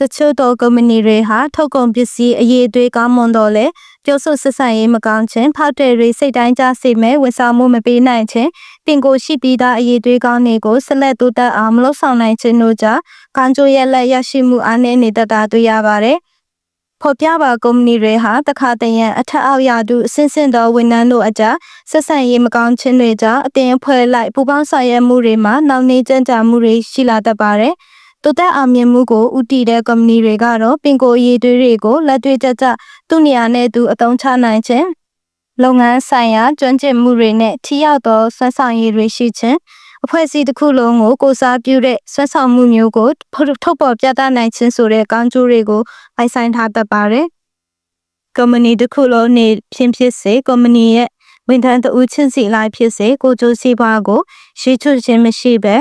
တချို့သောကုမ္ပဏီတွေဟာထုတ်ကုန်ပစ္စည်းအရေးအသွေးကောင်းမွန်တော့လေပြောဆိုဆက်ဆံရေးမကောင်းခြင်းဖောက်တယ်တွေစိတ်တိုင်းကြစေမဲ့ဝန်ဆောင်မှုမပေးနိုင်ခြင်းတင်ကိုရှိပြီးသားအရေးအသွေးကောင်းတွေကိုဆက်လက်တိုးတက်အောင်မလုပ်ဆောင်နိုင်ခြင်းတို့ကြောင့်ကံကြိုးရက်လက်ရရှိမှုအားနည်းနေတတ်တာတွေ့ရပါတယ်။ဖော်ပြပါကုမ္ပဏီတွေဟာတခါတရံအထက်အောက်ရာတူအဆင့်ဆင့်သောဝန်ထမ်းတို့အကြားဆက်ဆံရေးမကောင်းခြင်းတွေကြောင့်အတင်အဖွဲ့လိုက်ပူပေါင်းဆောင်ရွက်မှုတွေမှာနောက်နေကျဉ်းကြာမှုတွေရှိလာတတ်ပါတယ်။ တိုးတက်အောင်မြင်မှုကိုဥတည်တဲ့ကုမ္ပဏီတွေကတော့ပင်ကိုအရေးတွေတွေကိုလက်တွေ့ကျကျသူ့နေရာနဲ့သူအသုံးချနိုင်ခြင်းလုပ်ငန်းဆိုင်ရာကျွမ်းကျင်မှုတွေနဲ့ထိရောက်သောဆွမ်းဆောင်ရည်တွေရှိခြင်းအဖွဲ့အစည်းတစ်ခုလုံးကိုကိုစားပြုတဲ့ဆွမ်းဆောင်မှုမျိုးကိုထုတ်ပေါ်ပြသနိုင်ခြင်းဆိုတဲ့ကောင်းကျိုးတွေကိုပိုင်ဆိုင်ထားတတ်ပါတယ်။ကုမ္ပဏီတစ်ခုလုံးနေဖြင့်ဖြစ်စေကုမ္ပဏီရဲ့ဝန်ထမ်းတဦးချင်းစီလိုက်ဖြစ်စေကိုကြိုးစီးပွားကိုရှေ့ချွတ်ခြင်းမရှိဘဲ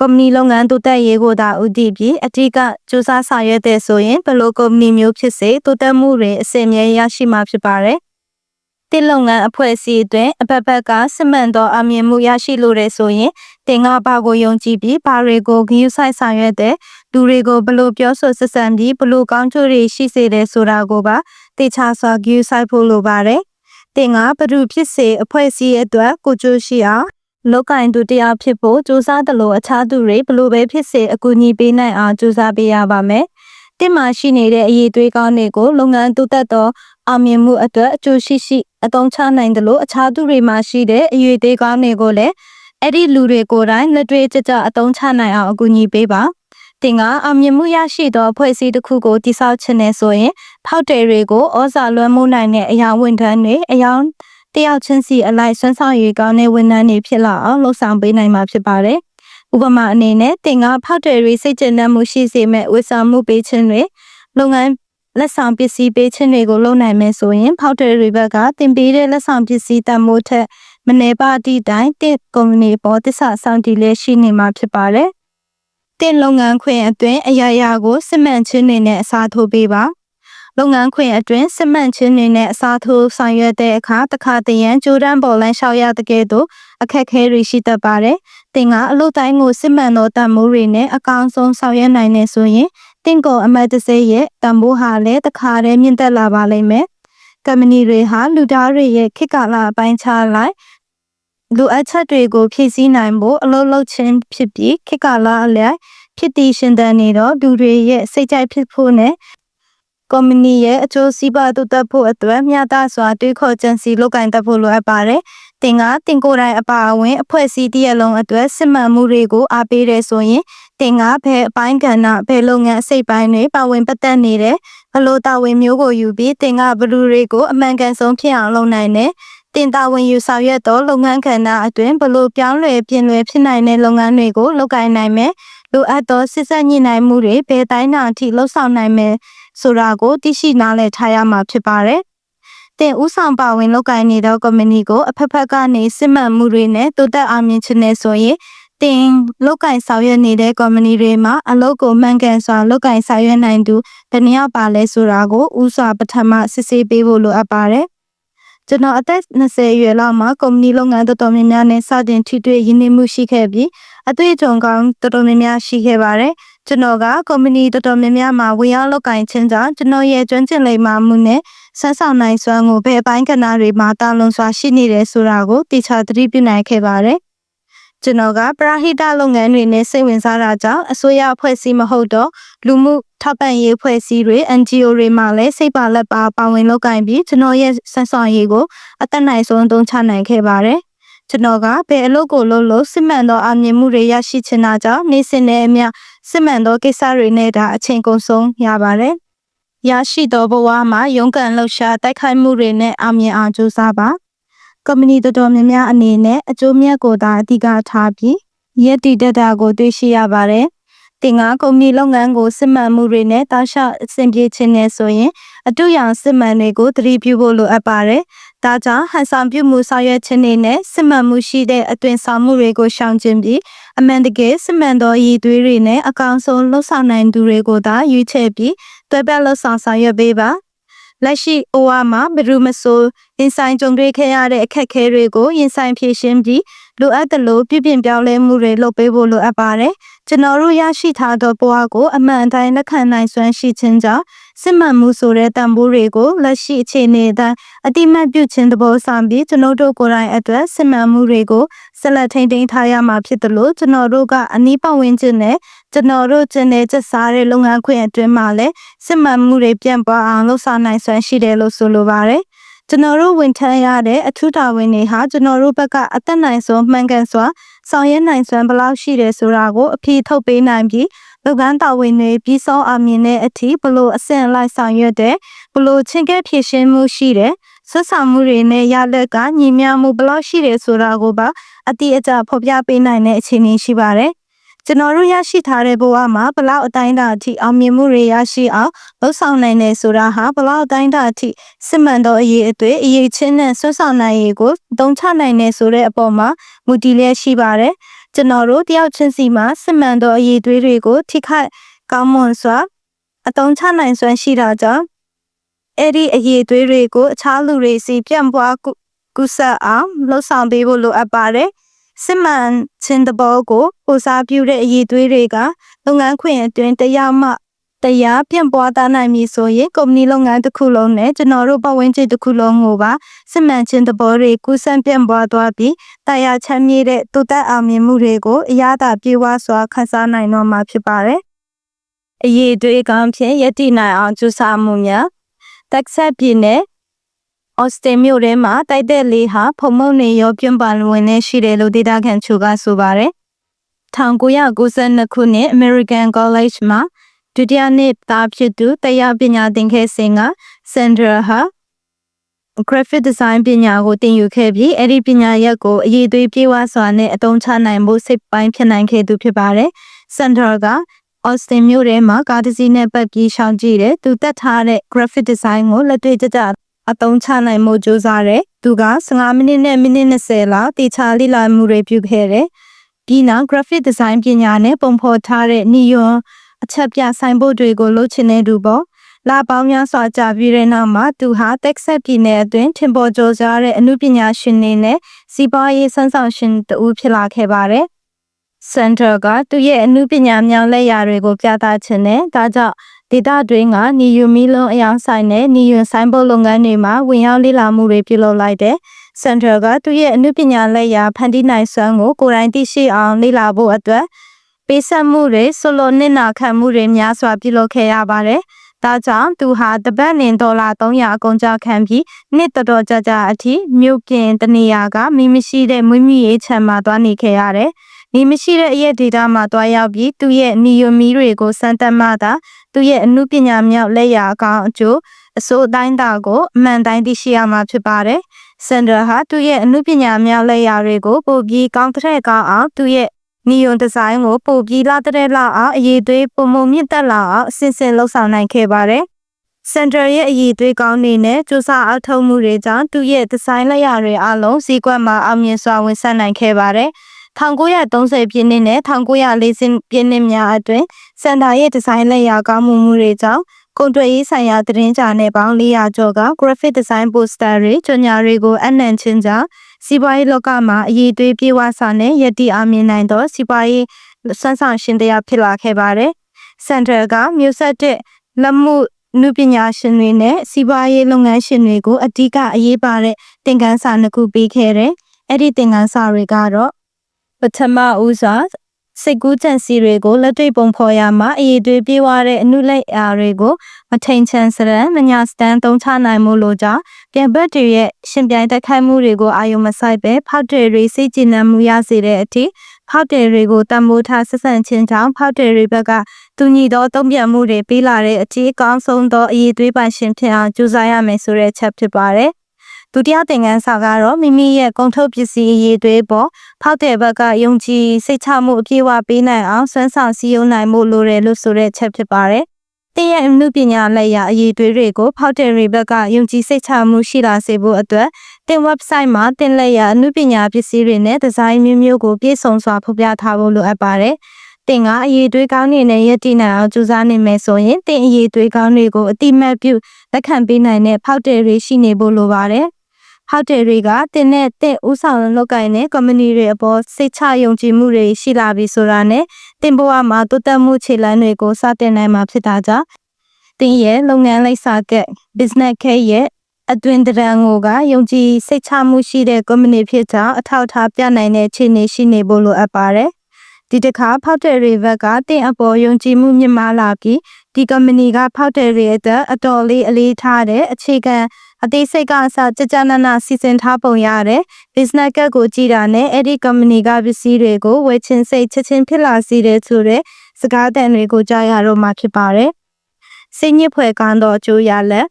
ကုမ္ပဏီလုပ်ငန်းတိုးတက်ရေးကိုသာဦးတည်ပြီးအထူးကစူးစမ်းဆောင်ရွက်တဲ့ဆိုရင်ဘယ်လိုကုမ္ပဏီမျိုးဖြစ်စေတိုးတက်မှုတွေအစဉ်အမြဲရရှိမှာဖြစ်ပါတယ်။တစ်လုပ်ငန်းအဖွဲ့အစည်းအတွင်းအပတ်ပတ်ကစစ်မှန်သောအမြင်မှုရရှိလိုတဲ့ဆိုရင်တင်ငါဘာကိုယုံကြည်ပြီးဘာတွေကိုဂရုစိုက်ဆောင်ရွက်တဲ့လူတွေကိုဘလို့ပြောဆိုဆက်ဆံပြီးဘလို့ကောင်းကျိုးတွေရှိစေတယ်ဆိုတာကိုပါသိချစွာဂရုစိုက်ဖို့လိုပါတယ်။တင်ငါဘ누구ဖြစ်စေအဖွဲ့အစည်းအတွက်ကိုကြိုးရှိအောင် လောက်ကင်သူတရားဖြစ်ဖို့စူးစမ်းတယ်လို့အခြားသူတွေဘလို့ပဲဖြစ်စေအကူအညီပေးနိုင်အောင်စူးစမ်းပေးရပါမယ်။တင်မှာရှိနေတဲ့အရေးသွေးကောင်းတွေကိုလုပ်ငန်းတိုးတက်သောအောင်မြင်မှုအတွက်အကျိုးရှိရှိအသုံးချနိုင်တယ်လို့အခြားသူတွေမှာရှိတဲ့အရေးသွေးကောင်းတွေကိုလည်းအဲ့ဒီလူတွေကိုယ်တိုင်လက်တွေ့ကျကျအသုံးချနိုင်အောင်အကူအညီပေးပါ။တင်ကအောင်မြင်မှုရရှိသောအဖွဲ့အစည်းတစ်ခုကိုတည်ဆောက်ခြင်းနဲ့ဆိုရင်ဖောက်တယ်တွေကိုဩဇာလွှမ်းမိုးနိုင်တဲ့အရာဝန်ထမ်းတွေအယောင် တယောက်ချင်းစီအလိုက်ဆွမ်းဆောင်ရည်ကောင်းတဲ့ဝန်ထမ်းတွေဖြစ်လာအောင်လှုပ်ဆောင်ပေးနိုင်မှာဖြစ်ပါတယ်။ဥပမာအနေနဲ့တင်ကဖောက်တယ်တွေစိတ်ကျဉ်မှုရှိစေမဲ့ဝေဆောင်မှုပေးခြင်းတွေလုပ်ငန်းလက်ဆောင်ပစ္စည်းပေးခြင်းတွေကိုလုပ်နိုင်မယ်ဆိုရင်ဖောက်တယ်တွေဘက်ကတင်ပေးတဲ့လက်ဆောင်ပစ္စည်းတန်မိုးထက်မနေပါအတိတိုင်းတစ်ကုမ္ပဏီပေါ်တစ္ဆာဆောင်တည်လေးရှိနေမှာဖြစ်ပါတယ်။တင်လုပ်ငန်းခွင်အတွင်းအရာရာကိုစစ်မှန်ခြင်းတွေနဲ့အစားထိုးပေးပါ။ လုပ်ငန်းခွင်အတွင်းစစ်မှန်ခြင်းတွေနဲ့အစားထိုးဆောင်ရွက်တဲ့အခါတခါတရံကြိုးတန်းပေါ်လန်းလျှောက်ရတဲ့ကဲ့သို့အခက်ခဲတွေရှိတတ်ပါတယ်။တင်ကအလုပ်တိုင်းကိုစစ်မှန်သောတန်မိုးတွေနဲ့အကောင်းဆုံးဆောင်ရွက်နိုင်နေဆိုရင်တင့်ကိုအမတ်တစေရဲ့တန်မိုးဟာလည်းတခါတည်းမြင့်တက်လာပါလိမ့်မယ်။ကမ္ပဏီတွေဟာလူသားတွေရဲ့ခေတ်ကာလအပိုင်းခြားလိုက်လူအပ်ချက်တွေကိုဖြည့်ဆည်းနိုင်ဖို့အလုပ်လုပ်ခြင်းဖြစ်ပြီးခေတ်ကာလအလျက်ဖြစ်တည်ရှင်သန်နေတော့လူတွေရဲ့စိတ်ကြိုက်ဖြစ်ဖို့နဲ့ ကုမ္ပဏီရဲ့အကျိုးစီးပွားတိုးတက်ဖို့အတွက်မျှတစွာတွေးခေါ်ကြံစည်လုပ်ကိုင်တတ်ဖို့လိုအပ်ပါတယ်။တင်ကတင်ကိုယ်တိုင်အပါအဝင်အဖွဲ့အစည်းတရက်လုံးအတွက်စစ်မှန်မှုတွေကိုအားပေးတယ်ဆိုရင်တင်ကဘယ်အပိုင်းကဏ္ဍဘယ်လုပ်ငန်းအစိတ်ပိုင်းတွေပါဝင်ပတ်သက်နေတယ်ဘလို့တာဝန်မျိုးကိုယူပြီးတင်ကဘလူတွေကိုအမှန်ကန်ဆုံးဖြစ်အောင်လုပ်နိုင်တယ်တင်တာဝန်ယူဆောင်ရွက်သောလုပ်ငန်းကဏ္ဍအတွင်းဘလို့ပြောင်းလဲပြင်လွယ်ဖြစ်နိုင်တဲ့လုပ်ငန်းတွေကိုလုပ်ကိုင်နိုင်မယ်လိုအပ်သောစစ်ဆက်ညှိနှိုင်းမှုတွေဘယ်တိုင်းနာအထိလှုပ်ဆောင်နိုင်မယ် ဆိုတာကိုသိရှိနားလည်ထားရမှာဖြစ်ပါတယ်။တင်ဥဆောင်ပါဝင်လုပ်ကိုင်နေတဲ့ကုမ္ပဏီကိုအဖက်ဖက်ကနေစစ်မှန်မှုတွေနဲ့တိုးတက်အောင်မြင်ခြင်းနဲ့ဆိုရင်တင်လောက်ကင်ဆောင်ရွက်နေတဲ့ကုမ္ပဏီတွေမှာအလုပ်ကိုမှန်ကန်စွာလောက်ကင်ဆောင်ရွက်နိုင်သူဘယ်နှယောက်ပါလဲဆိုတာကိုဥစွာပထမစစ်ဆေးပေးဖို့လိုအပ်ပါတယ်။ကျွန်တော်အသက်20အရွယ်လောက်မှာကုမ္ပဏီလုပ်ငန်းတော်တော်များများနဲ့စတင်ထိတွေ့ရင်းနှီးမှုရှိခဲ့ပြီးအတွေ့အကြုံကောင်းတော်တော်များများရှိခဲ့ပါတယ်။ ကျွန်တော်ကကုမ္ပဏီတော်တော်များများမှာဝင်ရောက်လုပ်ကိုင်ခြင်းကြောင့်ကျွန်တော်ရဲ့ကျွမ်းကျင်လိမ္မာမှုနဲ့ဆန်းဆောင်နိုင်စွမ်းကိုဘယ်ပိုင်းကဏ္ဍတွေမှာတာလွန်စွာရှိနေတယ်ဆိုတာကိုတိကျသတိပြုနိုင်ခဲ့ပါတယ်။ကျွန်တော်ကပရာဟိတလုပ်ငန်းတွေနဲ့စိတ်ဝင်စားတာကြောင့်အစိုးရအဖွဲ့အစည်းမဟုတ်တော့လူမှုထောက်ပံ့ရေးအဖွဲ့အစည်းတွေ NGO တွေမှာလည်းစိတ်ပါလက်ပါပါဝင်လုပ်ကိုင်ပြီးကျွန်တော်ရဲ့ဆန်းဆောင်ရေးကိုအသက်နိုင်ဆုံးသုံးချနိုင်ခဲ့ပါတယ်။ ကျွန်တော်ကဘယ်အလုပ်ကိုလုပ်လို့စစ်မှန်သောအမြင်မှုတွေရရှိချင်တာကြောင့်နေ့စဉ်နဲ့အမျှစစ်မှန်သောကိစ္စတွေနဲ့ဒါအချိန်ကုန်ဆုံးရပါတယ်။ရရှိသောဘဝမှာရုန်းကန်လှုပ်ရှားတိုက်ခိုက်မှုတွေနဲ့အမြင်အောင်ကြိုးစားပါ။ကုမ္ပဏီတော်တော်များများအနေနဲ့အကျိုးမြတ်ကိုသာအဓိကထားပြီးရည်တည်တတ်တာကိုတွေ့ရှိရပါတယ်။တင်ကကုမ္ပဏီလုပ်ငန်းကိုစစ်မှန်မှုတွေနဲ့တာရှအဆင်ပြေခြင်းနဲ့ဆိုရင်အတူရောင်စစ်မှန်တွေကိုသတိပြုဖို့လိုအပ်ပါတယ်။ ဒါကြောင့်ဟန်ဆောင်ပြုမှုဆောင်ရွက်ခြင်းတွေနဲ့စစ်မှန်မှုရှိတဲ့အသွင်ဆောင်မှုတွေကိုရှောင်ကျဉ်ပြီးအမှန်တကယ်စစ်မှန်သောရည်သွေးတွေနဲ့အကောင်ဆုံးလှုပ်ဆောင်နိုင်သူတွေကိုသာရွေးချယ်ပြီးတွဲပတ်လှုပ်ဆောင်ဆောင်ရွက်ပေးပါ။လက်ရှိအိုဝါမှာဘယ်သူမဆိုရင်ဆိုင်ကြုံတွေ့ခဲ့ရတဲ့အခက်အခဲတွေကိုရင်ဆိုင်ဖြေရှင်းပြီးလိုအပ်သလိုပြပြပြောင်းလဲမှုတွေလုပ်ပေးဖို့လိုအပ်ပါတယ် ကျွန်တော်တို့ရရှိထားသောဘဝကိုအမှန်တိုင်းလက်ခံနိုင်စွမ်းရှိခြင်းကြောင့်စစ်မှန်မှုဆိုတဲ့တန်ဖိုးတွေကိုလက်ရှိအခြေအနေအတိုင်းအတိမတ်ပြုခြင်းသဘောဆောင်ပြီးကျွန်တော်တို့ကိုယ်တိုင်အတွက်စစ်မှန်မှုတွေကိုဆက်လက်ထိန်းသိမ်းထားရမှာဖြစ်တယ်လို့ကျွန်တော်တို့ကအနီးပတ်ဝန်းကျင်နဲ့ကျွန်တော်တို့ကျင်နေချက်စားတဲ့လုပ်ငန်းခွင်အတွင်းမှာလည်းစစ်မှန်မှုတွေပြန့်ပွားအောင်လှုပ်ဆောင်နိုင်စွမ်းရှိတယ်လို့ဆိုလိုပါတယ်။ကျွန်တော်တို့ဝန်ထမ်းရတဲ့အထူးတာဝန်တွေဟာကျွန်တော်တို့ဘက်ကအသက်နိုင်ဆုံးမှန်ကန်စွာ ဆောင်ရွက်နိုင်စွမ်းဘယ်လောက်ရှိတယ်ဆိုတာကိုအဖြေထုတ်ပေးနိုင်ပြီးလုပ်ငန်းတာဝန်တွေပြီးဆုံးအောင်မြင်တဲ့အထိဘလို့အဆင့်လိုက်ဆောင်ရွက်တဲ့ဘလို့ချင်းကဲဖြည့်ရှင်းမှုရှိတယ်ဆက်ဆံမှုတွေနဲ့ရလက်ကညီမျှမှုဘလောက်ရှိတယ်ဆိုတာကိုပါအတိအကျဖော်ပြပေးနိုင်တဲ့အခြေအနေရှိပါတယ် ကျွန်တော်တို့ရရှိထားတဲ့ဘဝမှာဘလောက်အတိုင်းအတာအထိအောင်မြင်မှုတွေရရှိအောင်လှုပ်ဆောင်နိုင်တယ်ဆိုတာဟာဘလောက်အတိုင်းအတာအထိစစ်မှန်သောအရေးအသွေးအရေးချင်းနဲ့ဆွဆောင်နိုင်ရေးကိုတုံ့ချနိုင်တယ်ဆိုတဲ့အပေါ်မှာမူတည်လျက်ရှိပါတယ်ကျွန်တော်တို့တယောက်ချင်းစီမှာစစ်မှန်သောအရေးသွေးတွေကိုထိခိုက်ကောင်းမွန်စွာအတုံးချနိုင်စွမ်းရှိတာကြောင့်အဲ့ဒီအရေးသွေးတွေကိုအခြားလူတွေစီပြန့်ပွားကုသအောင်လှုပ်ဆောင်ပေးဖို့လိုအပ်ပါတယ် စစ်မှန်ခြင်းတဘောကိုပိုစားပြုတဲ့အရေးသွေးတွေကလုပ်ငန်းခွင်အတွင်းတရားမှတရားပြန့်ပွားသားနိုင်ပြီဆိုရင်ကုမ္ပဏီလုပ်ငန်းတစ်ခုလုံးနဲ့ကျွန်တော်တို့ပတ်ဝန်းကျင်တစ်ခုလုံးကိုပါစစ်မှန်ခြင်းသဘောတွေကူးစက်ပြန့်ပွားသွားပြီးတရားချမ်းမြေတဲ့တူတက်အောင်မြင်မှုတွေကိုအရသာပြေဝစွာခန်းစားနိုင်တော့မှာဖြစ်ပါတယ်။အရေးတွေကောင်းဖြင့်ယက်တိနိုင်အောင်ကြိုးစားမှုများတက်ဆက်ပြည်နယ် အော်စတင်မြို့ထဲမှာတိုက်တဲ့လေးဟာဖုံမုံနေရောပြန့်ပါဝင်နေရှိတယ်လို့ဒေတာခန်ချိုကဆိုပါတယ်။1992ခုနှစ် American College မှာဒုတိယနှစ်သားဖြစ်သူတရားပညာသင်ခဲ့စဉ်ကစန်ဒရာဟာ graphic design ပညာကိုသင်ယူခဲ့ပြီးအဲ့ဒီပညာရပ်ကိုအရေးသွေးပြေဝစွာနဲ့အသုံးချနိုင်ဖို့စိတ်ပိုင်းဖြစ်နိုင်ခဲ့သူဖြစ်ပါတယ်။စန်ဒရာကအော်စတင်မြို့ထဲမှာကားတစ်စီးနဲ့ပတ်ပြီးရှောင်းကြည့်တယ်။သူတက်ထားတဲ့ graphic design ကိုလက်တွေ့ကျကျ အသုံးချနိုင်မှုကြိုးစားတယ်။သူက15မိနစ်နဲ့မိနစ်20လောက်တေချာလေ့လာမှုတွေပြုခဲ့တယ်။ဒီနောက် graphic design ပညာနဲ့ပုံဖော်ထားတဲ့ neon အချက်ပြဆိုင်ဘုတ်တွေကိုလှုပ်ချင်တဲ့သူပေါ့လာပေါင်းများစွာကြာပြီးတဲ့နောက်မှာသူဟာတက်ဆက်ပြည်နယ်အတွင်းထင်ပေါ်ကျော်ကြားတဲ့အမှုပညာရှင်တွေနဲ့စီးပွားရေးစမ်းဆောင်ရှင်တူဖြစ်လာခဲ့ပါတယ်။စန်တာကသူ့ရဲ့အမှုပညာမြောင်လက်ရာတွေကိုပြသခြင်းနဲ့ဒါကြောင့် ဒေတာတွင်းကနီယူမီလုံးအယောင်ဆိုင်နဲ့နီယူဆိုင်ဘုတ်လုပ်ငန်းတွေမှာဝင်ရောက်လေ့လာမှုတွေပြုလုပ်လိုက်တဲ့စန်တာကသူ့ရဲ့အမှုပညာလက်ရာဖန်တီးနိုင်စွမ်းကိုကိုယ်တိုင်သိရှိအောင်လေ့လာဖို့အတွက်ပေးဆက်မှုတွေဆိုလိုနစ်နာခံမှုတွေများစွာပြုလုပ်ခဲ့ရပါတယ်။ဒါကြောင့်သူဟာတပတ်နေဒေါ်လာ300အကုန်ကြခံပြီးနှစ်တော်တော်ကြာကြာအထိမြို့ပြင်တနေရာကမိမရှိတဲ့မွေးမြူရေးခြံမှာသွားနေခဲ့ရတယ်။မိမရှိတဲ့အရက်ဒေတာမှာသွားရောက်ပြီးသူရဲ့နီယိုမီတွေကိုစမ်းသပ်မှသာ သူရဲ့အမှုပညာမြောက်လက်ရာအကောင်အကျိုးအစိုးအတိုင်းတာကိုအမှန်တိုင်းသိရှိရမှာဖြစ်ပါတယ်။စန်ဒရာဟာသူ့ရဲ့အမှုပညာမြောက်လက်ရာတွေကိုပိုပြီးကောင်းတဲ့ကောင်းအောင်သူ့ရဲ့နီယွန်ဒီဇိုင်းကိုပိုပြီးလာတဲ့လောက်အောင်အရေးသွေးပုံမမြင့်တက်လာအောင်အစစ်စစ်လှုပ်ဆောင်နိုင်ခဲ့ပါတယ်။စင်တာရဲ့အရေးသွေးကောင်းနေနဲ့စူးစမ်းအထောက်မှုတွေကြောင့်သူ့ရဲ့ဒီဇိုင်းလက်ရာတွေအလုံးစည်းကွက်မှာအောင်မြင်စွာဝင်ဆက်နိုင်ခဲ့ပါတယ်။ 1930ပြည့်နှစ်နဲ့1940ပြည့်နှစ်များအတွင်းစင်တာရဲ့ဒီဇိုင်းလက်ရာကောင်းမှုမှုတွေကြောင့်ကုန်သွယ်ရေးဆိုင်ရာသတင်းကြားနယ်ပေါင်း400ကျော်က graphic design poster တွေကြော်ညာတွေကိုအနံ့ချင်းကြောင့်စီးပွားရေးလောကမှာအရေးသွေးပြေဝစွာနဲ့ယက်တီအားမြင်နိုင်သောစီးပွားရေးစွမ်းဆောင်ရှင်တရားဖြစ်လာခဲ့ပါတယ်။စန်တရာကမြို့ဆက်တဲ့လက်မှုနုပညာရှင်တွေနဲ့စီးပွားရေးလုပ်ငန်းရှင်တွေကိုအဓိကအရေးပါတဲ့သင်ခန်းစာနှစ်ခုပေးခဲ့တယ်။အဲ့ဒီသင်ခန်းစာတွေကတော့ ပထမဦးစွာစိတ်ကူးကြံစီတွေကိုလက်တွေ့ပုံဖော်ရမှာအရေးတွေပြေးွားတဲ့အနုလက်အားတွေကိုမထိန်ချန်စရန်မညာစတန်သုံးချနိုင်မှုလိုကြောင့်ပြန်ဘက်တွေရဲ့ရှင်ပြိုင်တက်ခိုက်မှုတွေကိုအာရုံမစိုက်ပဲဖောက်တယ်တွေစိတ်ကြည်နံမှုရစေတဲ့အထိဖောက်တယ်တွေကိုတံမိုးထားဆက်ဆံခြင်းကြောင့်ဖောက်တယ်တွေဘက်ကတူညီသောတုံ့ပြန်မှုတွေပေးလာတဲ့အထိအကောင်းဆုံးသောအရေးသွေးပိုင်ရှင်ဖြစ်အောင်ကြိုးစားရမယ်ဆိုတဲ့ချက်ဖြစ်ပါတယ်။ ဒုတိယသင်ခန်းစာကတော့မိမိရဲ့ကုန်ထုတ်ပစ္စည်းအရေးတွေပေါ်ဖောက်တဲ့ဘက်ကယုံကြည်စိတ်ချမှုအပြည့်အဝပေးနိုင်အောင်စွမ်းဆောင်စည်းရုံးနိုင်မှုလိုတယ်လို့ဆိုတဲ့ချက်ဖြစ်ပါတယ်။တင်းရဲ့အမှုပညာလက်ရာအရေးတွေတွေကိုဖောက်တဲ့တွေဘက်ကယုံကြည်စိတ်ချမှုရှိလာစေဖို့အတွက်တင် website မှာတင်လက်ရာအမှုပညာပစ္စည်းတွေနဲ့ဒီဇိုင်းမျိုးမျိုးကိုပြည့်စုံစွာဖော်ပြထားဖို့လိုအပ်ပါတယ်။တင်ကအရေးတွေးကောင်းနေတဲ့ရည်တည်နိုင်အောင်ကြိုးစားနေမယ်ဆိုရင်တင်အရေးတွေးကောင်းတွေကိုအတိမတ်ပြုလက်ခံပေးနိုင်တဲ့ဖောက်တဲ့တွေရှိနေဖို့လိုပါတယ် ဟိုတယ်တွေကတင်နဲ့တင်ဥဆောင်လုပ်ကိုင်တဲ့ company တွေအပေါ်စိတ်ချယုံကြည်မှုတွေရှိလာပြီဆိုတာနဲ့တင်ဘဝမှာတိုးတက်မှုခြေလှမ်းတွေကိုစတင်နိုင်မှာဖြစ်တာကြောင့်တင်ရဲ့လုပ်ငန်းလိပ်စာက business case ရဲ့အတွင်တရံကိုကယုံကြည်စိတ်ချမှုရှိတဲ့ company ဖြစ်ကြောင်းအထောက်အထားပြနိုင်တဲ့ခြေနေရှိနေဖို့လိုအပ်ပါတယ်။ဒီတစ်ခါဖောက်တဲ့တွေဘက်ကတင်အပေါ်ယုံကြည်မှုမြင့်မားလာပြီးဒီ company ကဖောက်တဲ့တွေအတွက်အတော်လေးအလေးထားတဲ့အခြေခံ အသေးစိတ်ကအစကြကြနနစီစဉ်ထားပုံရတယ်။ business ကကိုကြည့်တာနဲ့အဲ့ဒီ company ကပစ္စည်းတွေကိုဝယ်ချင်စိတ်ချက်ချင်းဖြစ်လာစေတဲ့ဆိုတဲ့စကားသံတွေကိုကြားရတော့မှာဖြစ်ပါတယ်။စိတ်ညစ်ဖွယ်ကောင်းသောအကျိုးရလဒ်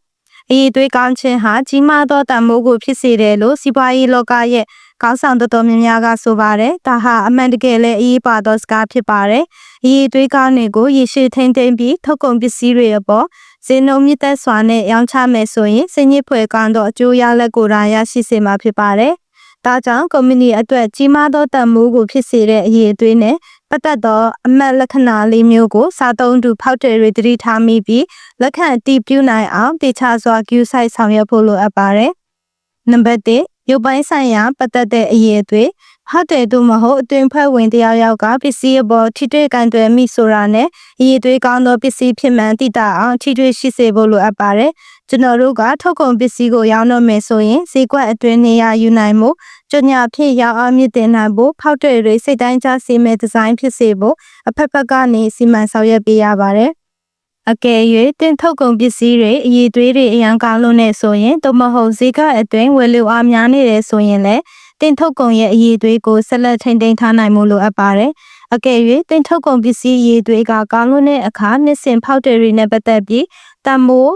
အရေးသွေးကောင်းခြင်းဟာကြီးမားသောတန်ဖိုးကိုဖြစ်စေတယ်လို့စီးပွားရေးလောကရဲ့ကောင်းဆောင်တော်တော်များများကဆိုပါတယ်။ဒါဟာအမှန်တကယ်လည်းအရေးပါသောစကားဖြစ်ပါတယ်။အရေးသွေးကောင်းတွေကိုရေရှည်ထိန်ထိန်ပြီးထုတ်ကုန်ပစ္စည်းတွေအပေါ် ဈေးနှုန်းမြင့်တက်စွာနဲ့ရောင်းချမယ်ဆိုရင်စင်ညစ်ဖွယ်ကောင်းသောအကျိုးရလဒ်ကိုရာရရှိစေမှာဖြစ်ပါတယ်။ဒါကြောင့်ကုမ္ပဏီအတွက်ကြီးမားသောတန်ဖိုးကိုဖြစ်စေတဲ့အရေးအသွေးနဲ့ပတ်သက်သောအမှတ်လက္ခဏာလေးမျိုးကိုစားသုံးသူဖောက်တယ်တွေသတိထားမိပြီးလက်ခံအတည်ပြုနိုင်အောင်တေချာစွာ queue site ဆောင်ရွက်ဖို့လိုအပ်ပါတယ်။နံပါတ်1ရုပ်ပိုင်းဆိုင်ရာပတ်သက်တဲ့အရေးအသွေး ဟုတ်တယ်သူမဟုတ်အတွင်ဖက်ဝင်တယောက်ယောက်ကပစ္စည်းအပေါ်ထိတွေ့ကန်တွယ်မိဆိုတာနဲ့အရေးသွေးကောင်းသောပစ္စည်းဖြစ်မှန်သိတာအောင်ထိတွေ့ရှိစေဖို့လိုအပ်ပါတယ်။ကျွန်တော်တို့ကထုတ်ကုန်ပစ္စည်းကိုရောင်းတော့မယ်ဆိုရင်ဈေးကွက်အတွင်းနေရာယူနိုင်မှုကြညာဖြစ်ရောက်အောင်မြင့်တင်နိုင်ဖို့ဖောက်တွေတွေစိတ်တိုင်းကျစေမဲ့ဒီဇိုင်းဖြစ်စေဖို့အဖက်ဖက်ကနေစီမံဆောင်ရွက်ပေးရပါတယ်။အကယ်၍တင်ထုတ်ကုန်ပစ္စည်းတွေအည်သွေးတွေအရန်ကောင်းလို့နဲ့ဆိုရင်သို့မဟုတ်ဈေးကအတွင်းဝယ်လိုအားများနေတယ်ဆိုရင်လည်း တင်ထုတ်ကုန်ရဲ့အည်သွေးကိုဆက်လက်ထိန်းသိမ်းထားနိုင်မှုလိုအပ်ပါတယ်။အကယ်၍တင်ထုတ်ကုန်ပစ္စည်းအည်သွေးကကောင်းလို့တဲ့အခါနှစ်စင်ဖောက်တယ်တွေနဲ့ပတ်သက်ပြီးတံမိုး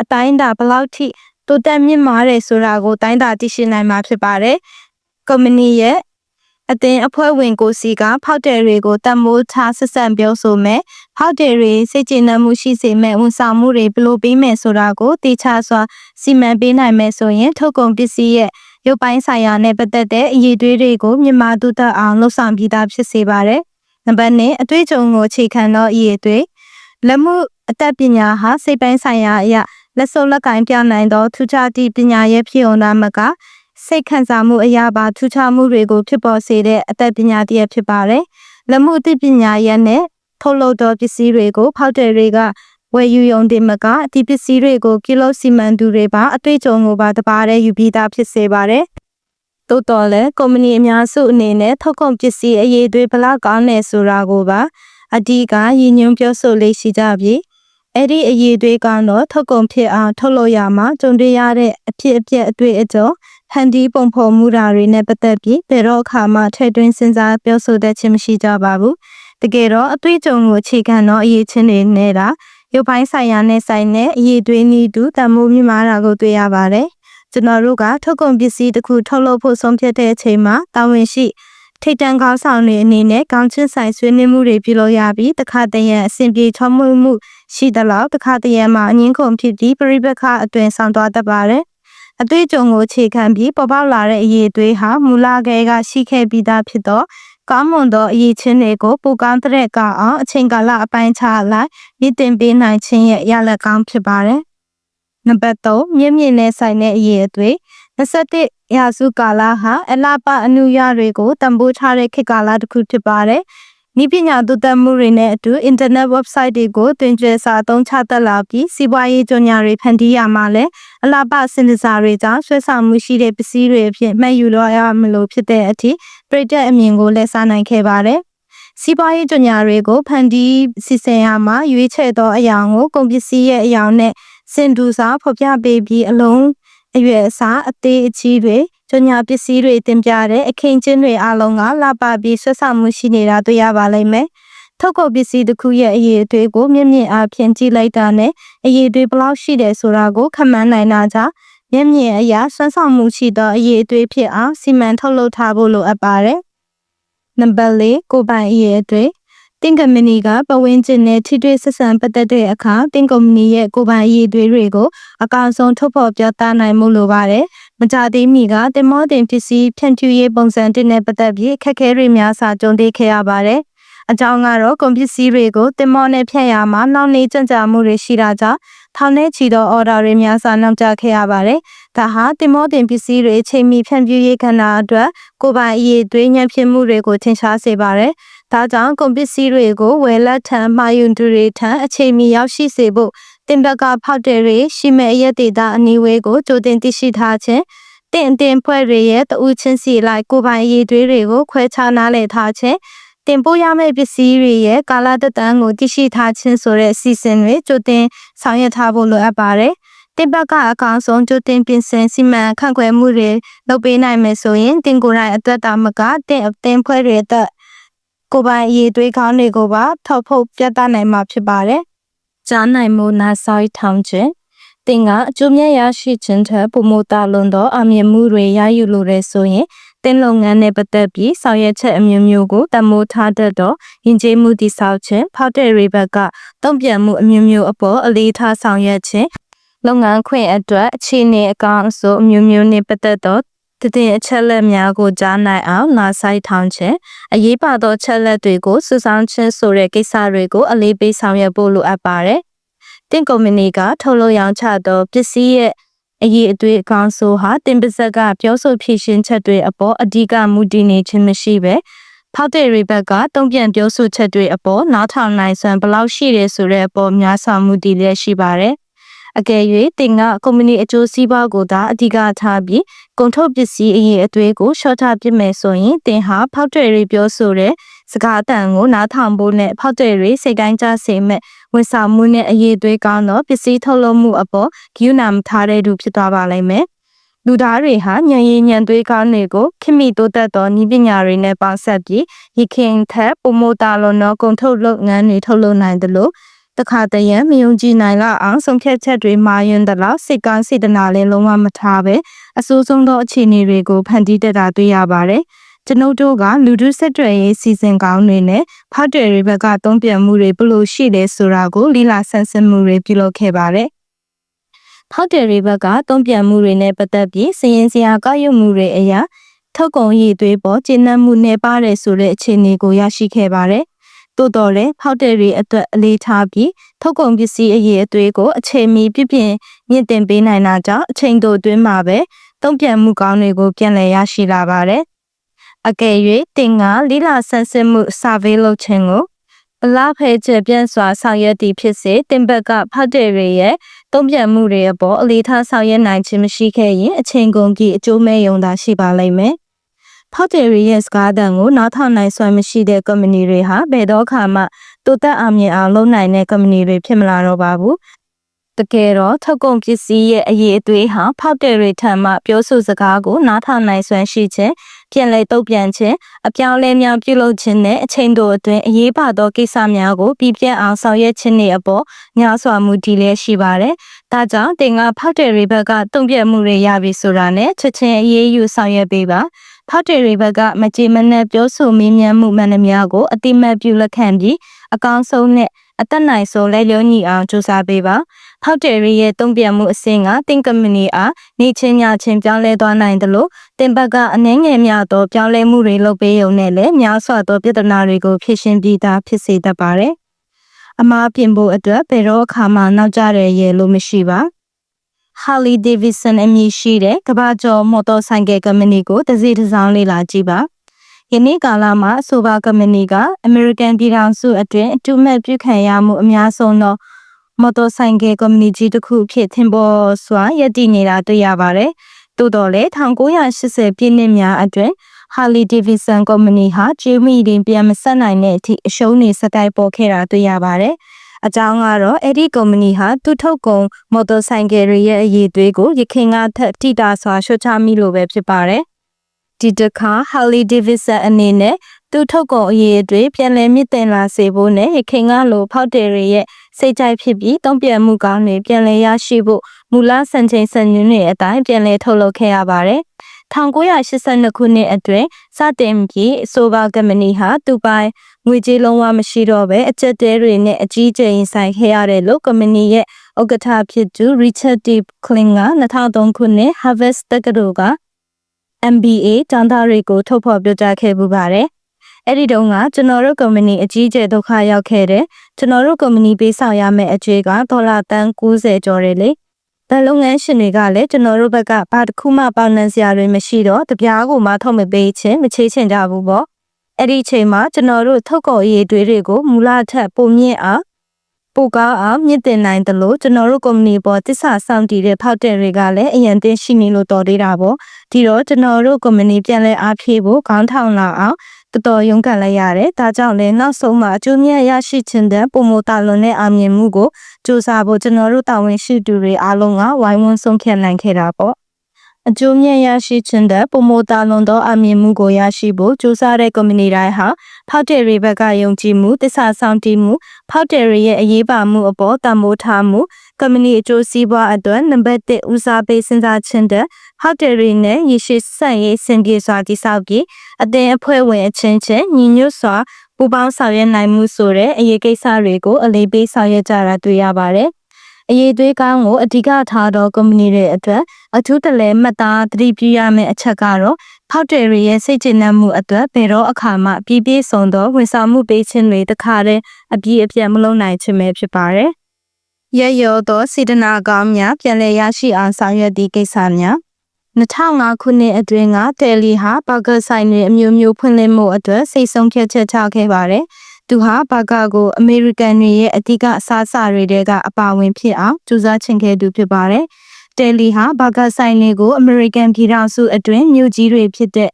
အတိုင်းတာဘလောက်ထိတိုးတက်မြင့်မားတယ်ဆိုတာကိုတိုင်းတာသိရှိနိုင်မှာဖြစ်ပါတယ်။ကုမ္ပဏီရဲ့အသင်းအဖွဲ့ဝင်ကိုစီကဖောက်တယ်တွေကိုတတ်မိုးထားဆက်ဆံပြောဆိုမယ်ဖောက်တယ်တွေစိတ်ကျေနပ်မှုရှိစေမဲ့ဝန်ဆောင်မှုတွေဘယ်လိုပေးမယ်ဆိုတာကိုတေချာစွာစီမံပေးနိုင်မယ်ဆိုရင်ထုတ်ကုန်ပစ္စည်းရဲ့ ရုပ်ပိုင်းဆိုင်ရာနဲ့ပတ်သက်တဲ့အရေးတွေးတွေကိုမြန်မာတူတက်အောင်လှုပ်ဆောင်ပြီးသားဖြစ်စေပါတယ်နံပါတ်1အတွေ့အကြုံကိုအခြေခံသောအရေးတွေလက်မှုအတတ်ပညာဟာစိတ်ပိုင်းဆိုင်ရာအရာလက်စုပ်လက်ကင်ပြနိုင်သောထူးခြားသည့်ပညာရဲ့ဖြစ်ုံသာမကစိတ်ခံစားမှုအရာပါထူးခြားမှုတွေကိုဖြစ်ပေါ်စေတဲ့အသက်ပညာတည်းဖြစ်ပါတယ်။လက်မှုအသိပညာရဲ့နဲ့ထုတ်လုပ်သောပစ္စည်းတွေကိုဖောက်တယ်တွေက ဝယ်ယူရုံတင်မကဒီပစ္စည်းတွေကိုကီလိုစီမံသူတွေပါအတွေ့အကြုံကိုပါတပါးတဲ့ယူပြီးသားဖြစ်စေပါတယ်။တိုးတော်လဲကုမ္ပဏီအများစုအနေနဲ့ထုတ်ကုန်ပစ္စည်းအရေးတွေဘလောက်ကောင်းနေဆိုတာကိုပါအဓိကရည်ညွှန်းပြောဆိုလေးရှိကြပြီးအဲ့ဒီအရေးတွေကတော့ထုတ်ကုန်ဖြစ်အောင်ထုတ်လို့ရမှာကြုံတွေ့ရတဲ့အဖြစ်အပျက်အတွေ့အကြုံဟန်ဒီပုံဖော်မှုတာတွေနဲ့ပတ်သက်ပြီးဘယ်တော့အခါမှထည့်သွင်းစဉ်းစားပြောဆိုတတ်ခြင်းမရှိကြပါဘူးတကယ်တော့အတွေ့အကြုံကိုအခြေခံသောအရေးချင်းတွေနဲ့တာ ရုပ်ပိုင်းဆိုင်ရာနဲ့ဆိုင်တဲ့အရေးတွေနည်းတူတမိုးမြမားတာကိုတွေ့ရပါတယ်ကျွန်တော်တို့ကထုတ်ကုန်ပစ္စည်းတစ်ခုထုတ်လုပ်ဖို့ဆုံးဖြတ်တဲ့အချိန်မှာတာဝန်ရှိထိတ်တန့်ကောင်းဆောင်တွေအနေနဲ့ကောင်းချင်းဆိုင်ဆွေးနွေးမှုတွေပြုလုပ်ရပြီးတခါတရံအဆင်ပြေချောမွေ့မှုရှိသလောက်တခါတရံမှာအငင်းခုန်ဖြစ်ပြီးပြိပခအတွင်ဆောင်သွားတတ်ပါတယ်အတွေ့အကြုံကိုအခြေခံပြီးပေါ်ပေါက်လာတဲ့အရေးတွေဟာမူလကဲကရှိခဲ့ပြီးသားဖြစ်သော ကောင်းမွန်သောအရေးချင်းတွေကိုပိုကောင်းတဲ့ကောင်းအောင်အချိန်ကာလအပိုင်းခြားလိုက်ရည်တင်ပေးနိုင်ခြင်းရဲ့ရလဒ်ကောင်းဖြစ်ပါတယ်။နံပါတ်3မြင့်မြင့်နဲ့ဆိုင်တဲ့အရေးအသွေး21ရာစုကာလဟာအလားပါအနုရတွေကိုတံပိုးထားတဲ့ခေတ်ကာလတစ်ခုဖြစ်ပါတယ်။ဤပညာတိုးတက်မှုတွေနဲ့အတူ internet website တွေကိုတွင်ကျစာအသုံးချတက်လာပြီးစီးပွားရေးကြော်ညာတွေဖန်တီးရမှာလဲအလားပါစင်စာတွေကြောင့်ဆွဲဆောင်မှုရှိတဲ့ပစ္စည်းတွေအဖြစ်မှတ်ယူလို့ရမလို့ဖြစ်တဲ့အထိ ပြည်သက်အမြင်ကိုလည်းစားနိုင်ခဲ့ပါတယ်။စီးပွားရေးကြော်ညာတွေကိုဖန်တီးစီစဉ်ရမှာရွေးချယ်သောအရာကိုကုန်ပစ္စည်းရဲ့အရာနဲ့စင်တူစာဖော်ပြပေးပြီးအလုံးအရွယ်အစားအသေးအကြီးတွေကြညာပစ္စည်းတွေတင်ပြတဲ့အခင်းချင်းတွေအလုံးကလှပပြီးဆွဆောင်မှုရှိနေတာတွေ့ရပါလိမ့်မယ်။ထုတ်ကုန်ပစ္စည်းတစ်ခုရဲ့အရေးအသွေးကိုမြင့်မြင့်အားဖြင့်ကြည့်လိုက်တာနဲ့အရေးအသွေးဘယ်လောက်ရှိတယ်ဆိုတာကိုခန့်မှန်းနိုင်တာကြောင့် မြင့်မြင့်အရာဆွမ်းဆောင်မှုရှိသောအရေးအသွေးဖြစ်အောင်စီမံထုတ်လုပ်ထားဖို့လိုအပ်ပါတယ်။နံပါတ်၄ကိုပိုင်အရေးအသွေးတင်ကမဏီကပဝင်းကျင်နဲ့ထိတွေ့ဆက်ဆံပတ်သက်တဲ့အခါတင်ကုမ္ပဏီရဲ့ကိုပိုင်ရည်သွေးတွေကိုအကောင်ဆုံးထုတ်ဖော်ပြသနိုင်မှုလိုပါတယ်။မကြသေးမီကတင်မောတင်ပစ္စည်းဖြန့်ဖြူးရေးပုံစံတင်နဲ့ပတ်သက်ပြီးခက်ခဲတွေများစွာကြုံတွေ့ခဲ့ရပါတယ်။အကြောင်းကတော့ကုန်ပစ္စည်းတွေကိုတင်မောနဲ့ဖြန့်ရမှာနောက်နေကြံ့ကြာမှုတွေရှိတာကြောင့် ထောင်ထဲချီသောအော်ဒါတွေများစွာနောက်ကျခဲ့ရပါတယ်။ဒါဟာတင်မောတင်ပစ္စည်းတွေအချိန်မီဖြန့်ဖြူးရေးကဏ္ဍအတွက်ကိုယ်ပိုင်အရေးသွေးညံ့ဖြစ်မှုတွေကိုထင်ရှားစေပါတယ်။ဒါကြောင့်ကုန်ပစ္စည်းတွေကိုဝယ်လက်ထံမှာယူသူတွေထံအချိန်မီရောက်ရှိစေဖို့တင်ဘက်ကဖောက်တယ်တွေရှိမဲ့အရက်ဒေတာအနည်းဝဲကိုကြိုတင်သိရှိထားခြင်းတင့်တင်ဖွဲ့တွေရဲ့တဦးချင်းစီလိုက်ကိုယ်ပိုင်အရေးသွေးတွေကိုခွဲခြားနားလည်ထားခြင်း တင်ပို့ရမယ့်ပစ္စည်းတွေရဲ့ကာလတက်တန်းကိုသိရှိထားခြင်းဆိုတဲ့အစီအစဉ်တွေကြိုတင်ဆောင်ရွက်ထားဖို့လိုအပ်ပါတယ်။တင်ဘက်ကအကောင်ဆုံးကြိုတင်ပြင်ဆင်စီမံခန့်ခွဲမှုတွေလုပ်ပေးနိုင်မယ်ဆိုရင်တင်ကိုယ်တိုင်အတွက်တာမကတင်အသင်းဖွဲ့တွေအတွက်ကိုယ်ပိုင်အရေးသွေးကောင်းတွေကိုပါထောက်ဖို့ပြသနိုင်မှာဖြစ်ပါတယ်။ကြားနိုင်မှုနာဆိုင်ထောင်ခြင်းတင်ကအကျိုးမြတ်ရရှိခြင်းထက်ပုံမတာလွန်သောအမြင်မှုတွေရယူလိုတဲ့ဆိုရင် တင်လုပ်ငန်းနဲ့ပတ်သက်ပြီးဆောင်ရွက်ချက်အမျိုးမျိုးကိုတမိုးထားတတ်သောယဉ်ကျေးမှုတည်ဆောက်ခြင်းဖောက်တဲ့ရေဘက်ကတုံ့ပြန်မှုအမျိုးမျိုးအပေါ်အလေးထားဆောင်ရွက်ခြင်းလုပ်ငန်းခွင်အတွက်အခြေအနေအကောင်အဆိုးအမျိုးမျိုးနဲ့ပတ်သက်သောတည်အချက်လက်များကိုကြားနိုင်အောင်နာဆိုင်ထောင်ခြင်းအရေးပါသောချက်လက်တွေကိုစုဆောင်းခြင်းဆိုတဲ့ကိစ္စတွေကိုအလေးပေးဆောင်ရွက်ဖို့လိုအပ်ပါတယ်။တင့်ကုမ္ပဏီကထုတ်လုပ်ရောင်းချသောပစ္စည်းရဲ့ အရေးအသွေးအကောင်ဆိုဟာတင်ပါဇက်ကပြောဆိုဖြည့်ရှင်းချက်တွေအပေါ်အဓိကမူတည်နေခြင်းမရှိပဲဖောက်တဲ့ရိဘက်ကတုံ့ပြန်ပြောဆိုချက်တွေအပေါ်နားထောင်နိုင်စွမ်းဘလောက်ရှိတယ်ဆိုတဲ့အပေါ်များစွာမူတည်လျက်ရှိပါတယ်။အကယ်၍တင်ကကုမ္ပဏီအကျိုးစီးပွားကိုသာအဓိကထားပြီးကုန်ထုတ်ပစ္စည်းအရေးအသွေးကိုရှော့ချပစ်မယ်ဆိုရင်တင်ဟာဖောက်တဲ့ရိပြောဆိုတဲ့စကားအတန်ကိုနားထောင်ဖို့နဲ့ဖောက်တဲ့ရိစိတ်တိုင်းကြစေမဲ့ ဝန်ဆောင်မှုနဲ့အရေးသွေးကောင်းသောပစ္စည်းထုတ်လုပ်မှုအပေါ်ဂရုဏာမထားတဲ့သူဖြစ်သွားပါလိမ့်မယ်။လူသားတွေဟာညံရည်ညံသွေးကောင်းတွေကိုခင်မိတိုးတက်သောနည်းပညာတွေနဲ့ပေါင်းစပ်ပြီးရခင်ထက်ပုံမတာလွန်သောကုန်ထုတ်လုပ်ငန်းတွေထုတ်လုပ်နိုင်တယ်လို့တခါတရံမယုံကြည်နိုင်လောက်အောင်ဆုံးဖြတ်ချက်တွေမှာယွန်းသလောက်စိတ်ကောင်းစေတနာလည်းလုံးဝမထားပဲအဆိုးဆုံးသောအခြေအနေတွေကိုဖန်တီးတတ်တာတွေ့ရပါတယ်။ ကျွန်ုပ်တို့ကလူထုဆက်တွယ်ရေးစီစဉ်ကောင်းတွေနဲ့ဖောက်တယ်တွေဘက်ကသုံးပြန်မှုတွေဘလို့ရှိလဲဆိုတာကိုလိလာဆန်းစစ်မှုတွေပြုလုပ်ခဲ့ပါတယ်။ဖောက်တယ်တွေဘက်ကသုံးပြန်မှုတွေနဲ့ပတ်သက်ပြီးစည်ရင်စရာကောက်ယူမှုတွေအရာထုတ်ကုန်ရည်သွေးပေါ်ကျဉ်းနှံ့မှုနေပါတယ်ဆိုတဲ့အခြေအနေကိုရရှိခဲ့ပါတယ်။သို့တော်လည်းဖောက်တယ်တွေအတွက်အလေးထားပြီးထုတ်ကုန်ပစ္စည်းအရေးအသွေးကိုအချိန်မီပြပြင်းမြင့်တင်ပေးနိုင်တာကြောင့်အချိန်တိုအတွင်းမှာပဲတုံ့ပြန်မှုကောင်းတွေကိုပြန်လည်ရရှိလာပါတယ်။ အကယ်၍တင်ကလီလာဆန်းစစ်မှုစာဗေးလုပ်ခြင်းကိုအလားဖဲချက်ပြန့်စွာဆောင်ရွက်သည်ဖြစ်စေတင်ဘက်ကဖတ်တဲ့တွေရဲ့တုံ့ပြန်မှုတွေအပေါ်အလေးထားဆောင်ရွက်နိုင်ခြင်းမရှိခဲ့ရင်အချိန်ကုန်ကြီးအကျိုးမဲ့ယုံသာရှိပါလိမ့်မယ်။ဖောက်တယ်ရီရဲ့စကားတန်ကိုနားထောင်နိုင်စွမ်းမရှိတဲ့ကုမ္ပဏီတွေဟာဘယ်တော့ခါမှတိုးတက်အောင်မြင်အောင်လုပ်နိုင်တဲ့ကုမ္ပဏီတွေဖြစ်မလာတော့ပါဘူး တကယ်တော့ထုတ်ကုန်ပစ္စည်းရဲ့အရေးအသွေးဟာဖောက်တယ်တွေထံမှပြောဆိုစကားကိုနားထောင်နိုင်စွမ်းရှိခြင်းပြန်လည်တုတ်ပြန်ခြင်းအပြောင်းလဲများပြုလုပ်ခြင်းနဲ့အချိန်တိုအတွင်းအရေးပါသောကိစ္စများကိုပြပြအောင်ဆောင်ရွက်ခြင်းတွေအပေါ်ညာစွာမူတည်လျက်ရှိပါတယ်။ဒါကြောင့်တင်ကဖောက်တယ်တွေဘက်ကတုံ့ပြန်မှုတွေရပြီဆိုတာနဲ့ချက်ချင်းအရေးယူဆောင်ရွက်ပေးပါ။ဖောက်တယ်တွေဘက်ကမကြေမနက်ပြောဆိုမေးမြန်းမှုမှန်သမျှကိုအတိမတ်ပြုလက်ခံပြီးအကောင်းဆုံးနဲ့ အသက်နိုင်ဆုံးလက်လျောညီအောင်ကြိုးစားပေးပါ။ဖောက်တယ်ရီရဲ့တုံ့ပြန်မှုအဆင့်ကတင်ကမနီအားနေချင်းညချင်းပြောင်းလဲသွားနိုင်တယ်လို့တင်ဘက်ကအနှဲငယ်များသောပြောင်းလဲမှုတွေလုပ်ပေးုံနဲ့လည်းများစွာသောပြဿနာတွေကိုဖြေရှင်းပြီးသားဖြစ်စေတတ်ပါတယ်။အမားပြင်ဖို့အတွက်ဘယ်တော့အခါမှနောက်ကျတဲ့ရေလို့မရှိပါ။ Harley Davidson အမည်ရှိတဲ့ကမ္ဘာကျော်မော်တော်ဆိုင်ကယ်ကုမ္ပဏီကိုတစိတစောင်းလေးလာကြည့်ပါ။ ယနေ့ကာလမှာအဆိုပါကုမ္ပဏီကအမေရိကန်ပြည်ထောင်စုအတွင်းအတူမဲ့ပြုခံရမှုအများဆုံးသောမော်တော်ဆိုင်ကယ်ကုမ္ပဏီကြီးတစ်ခုဖြစ်ထင်ပေါ်စွာရည်တည်နေတာတွေ့ရပါတယ်။သို့တော်လည်း1980ပြည့်နှစ်များအတွင်း Harley Davidson ကုမ္ပဏီဟာဂျေမီတင်ပြန်မဆက်နိုင်တဲ့အထိအရှုံးတွေစတိုက်ပေါ်ခဲ့တာတွေ့ရပါတယ်။အကြောင်းကတော့အဲ့ဒီကုမ္ပဏီဟာသူထုတ်ကုန်မော်တော်ဆိုင်ကယ်တွေရဲ့အရေးသွေးကိုရခင်ကထက်ထိတာစွာရှုတ်ချမိလို့ပဲဖြစ်ပါတယ်။ ဒီတစ်ခါ Harley Davidson အနေနဲ့သူထုတ်ကုန်အရေးအတွေ့ပြန်လည်မြင့်တင်လာစေဖို့နဲ့ရခိုင်ကလိုဖောက်တယ်တွေရဲ့စိတ်ကြိုက်ဖြစ်ပြီးတုံ့ပြန်မှုကောင်းတွေပြန်လည်ရရှိဖို့မူလစံချိန်စံညွှန်းတွေအတိုင်းပြန်လည်ထုတ်လုပ်ခဲ့ရပါတယ်။1982ခုနှစ်အတွင်းစတင်ပြီးဆိုဘာကမနီဟာသူပိုင်ငွေကြေးလုံးဝမရှိတော့ဘဲအကျက်တဲတွေနဲ့အကြီးကျယ်ရင်ဆိုင်ခဲ့ရတယ်လို့ကမနီရဲ့ဥက္ကဋ္ဌဖြစ်သူ Richard D. Kling က2003ခုနှစ် Harvard တက္ကသိုလ်က MBA ကျောင်းသားတွေကိုထုတ်ဖော်ပြောကြားခဲ့ပူပါတယ်။အဲ့ဒီတုန်းကကျွန်တော်တို့ကုမ္ပဏီအကြီးအကျယ်ဒုက္ခရောက်ခဲ့တယ်ကျွန်တော်တို့ကုမ္ပဏီပေးဆောင်ရမယ့်အကျွေးကဒေါ်လာတန်90ကျော်တယ်လေ။ဒါလုပ်ငန်းရှင်တွေကလည်းကျွန်တော်တို့ဘက်ကဘာတစ်ခုမှပေါင်နှံစရာတွေမရှိတော့တပြားကိုမှထုတ်မပေးချင်းမချေးချင်ကြဘူးပေါ့။အဲ့ဒီအချိန်မှာကျွန်တော်တို့ထုတ်ကော်ရည်တွေတွေကိုမူလထက်ပုံမြင့်အောင် ပိုကောင်းအောင်မြင့်တင်နိုင်တယ်လို့ကျွန်တော်တို့ကုမ္ပဏီပေါ်တစ္ဆာဆောင်တည်တဲ့ဖောက်တဲ့တွေကလည်းအရင်သိရှိနေလို့တော်သေးတာပေါ့ဒီတော့ကျွန်တော်တို့ကုမ္ပဏီပြန်လဲအားဖြည့်ဖို့ခေါင်းထောင်လာအောင်တော်တော်ရုန်းကန်လိုက်ရတယ်ဒါကြောင့်လည်းနောက်ဆုံးမှာအကျိုးမြတ်ရရှိခြင်းတဲ့ပုံမတာလွန်တဲ့အာမြင်မှုကိုစူးစမ်းဖို့ကျွန်တော်တို့တာဝန်ရှိသူတွေအားလုံးကဝိုင်းဝန်းဆုံးဖြတ်နိုင်ခဲ့တာပေါ့ အကျိုးမြတ်ရရှိခြင်းတဲ့ပုံမတာလွန်သောအမြင်မှုကိုရရှိဖို့ကြိုးစားတဲ့ကုမ္ပဏီတိုင်းဟာဖောက်တဲ့တွေဘက်ကယုံကြည်မှုတစ္ဆာဆောင်တည်မှုဖောက်တဲ့တွေရဲ့အရေးပါမှုအပေါ်တံမိုးထားမှုကုမ္ပဏီအကျိုးစီးပွားအတွက်နံပါတ်1ဦးစားပေးစဉ်းစားခြင်းတဲ့ဖောက်တဲ့တွေနဲ့ရရှိဆက်ရေးစင်ပြေစွာတည်ဆောက်ပြီးအသင်းအဖွဲ့ဝင်အချင်းချင်းညီညွတ်စွာပူးပေါင်းဆောင်ရွက်နိုင်မှုဆိုတဲ့အရေးကိစ္စတွေကိုအလေးပေးဆောင်ရွက်ကြတာတွေ့ရပါတယ် အရေးသွေးကောင်းကိုအဓိကထားသောကုမ္ပဏီတွေအတွက်အထူးတလဲမှတ်သားသတိပြုရမယ့်အချက်ကတော့ဖောက်တယ်တွေရဲ့စိတ်ကျဉ်နှံမှုအတွက်ဘယ်တော့အခါမှပြည့်ပြည့်စုံသောဝန်ဆောင်မှုပေးခြင်းတွေတခါတည်းအပြည့်အပြတ်မလုပ်နိုင်ခြင်းပဲဖြစ်ပါတယ်။ရရောသောစေတနာကောင်းများပြန်လည်ရရှိအောင်ဆောင်ရွက်သည့်ကိစ္စများ2005ခုနှစ်အတွင်းကတယ်လီဟာဘာဂါဆိုင်တွေအမျိုးမျိုးဖွင့်လှစ်မှုအတွက်စိတ်ဆုံးဖြတ်ချက်ချခဲ့ပါတယ်။ သူဟာဘာဂါကိုအမေရိကန်တွေရဲ့အဓိကအစားအစာတွေတဲကအပါဝင်ဖြစ်အောင်ကြိုးစားချင်ခဲ့သူဖြစ်ပါတယ်။တယ်လီဟာဘာဂါဆိုင်တွေကိုအမေရိကန်ပြည်ထောင်စုအတွင်းမြို့ကြီးတွေဖြစ်တဲ့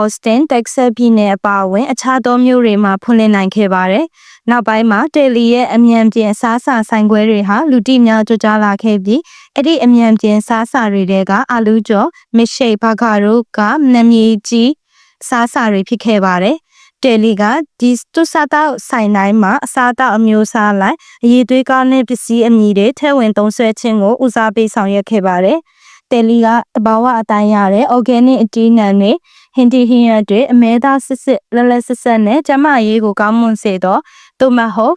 Austin, Texas ပြည်နယ်အပါအဝင် အခြားသောမြို့တွေမှာဖွင့်လှစ်နိုင်ခဲ့ပါတယ်။နောက်ပိုင်းမှာတယ်လီရဲ့အမြန်ပြင်စားစာဆိုင်ခွဲတွေဟာလူတိများကြွကြားလာခဲ့ပြီးအဲ့ဒီအမြန်ပြင်စားစာတွေတဲကအာလူးကျော်မစ်ရှိတ်ဘာဂါတို့ကနမည်ကြီးစားစာတွေဖြစ်ခဲ့ပါတယ် တယ်လီကဒီတုစားတောက်ဆိုင်တိုင်းမှာအစားတောက်အမျိုးအစားလိုက်အရေးသွေးကောင်းတဲ့ပစ္စည်းအမည်တွေထဲဝင်သုံးစွဲခြင်းကိုဦးစားပေးဆောင်ရွက်ခဲ့ပါတယ်။တယ်လီကတဘာဝအတိုင်းရတဲ့ organic အတီးနှံတွေဟင်တီဟင်ရတွေအမဲသားစစ်စစ်လက်လက်ဆက်ဆက်နဲ့ကျမရေးကိုကောင်းမွန်စေသောသို့မဟုတ်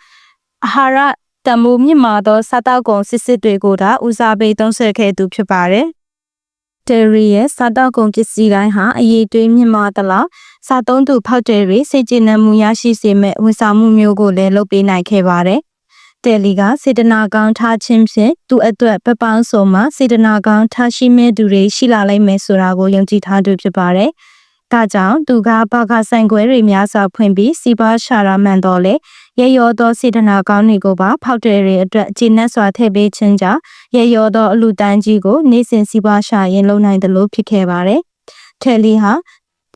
အာဟာရတမိုးမြင့်မာသောစားတောက်ကုန်စစ်စစ်တွေကိုသာဦးစားပေးသုံးစွဲခဲ့သူဖြစ်ပါတယ်။ တယ်ရီရဲ့စားတောက်ကုန်ပစ္စည်းတိုင်းဟာအရေးသွေးမြင့်မာသလားစားသုံးသူဖောက်တယ်ရီစိတ်ကြည်နမှုရရှိစေမဲ့ဝန်ဆောင်မှုမျိုးကိုလည်းလုပ်ပေးနိုင်ခဲ့ပါတယ်။တယ်လီကစေတနာကောင်းထားခြင်းဖြင့်သူ့အတွက်ပပန်းစုံမှာစေတနာကောင်းထားရှိမဲ့သူတွေရှိလာလိမ့်မယ်ဆိုတာကိုယုံကြည်ထားသူဖြစ်ပါတယ်။ဒါကြောင့်သူကဘာခဆိုင်ခွဲတွေများစွာဖွင့်ပြီးစီးပွားရှာရမှန်တော့လေ ရေရောသောစေတနာကောင်းတွေကိုပါဖောက်တယ်တွေအတွက်အခြေနှက်စွာထည့်ပေးခြင်းကြောင့်ရေရောသောအလူတန်းကြီးကိုနေ့စဉ်စီးပွားရှာရင်လုံနိုင်တယ်လို့ဖြစ်ခဲ့ပါတယ်။တယ်လီဟာ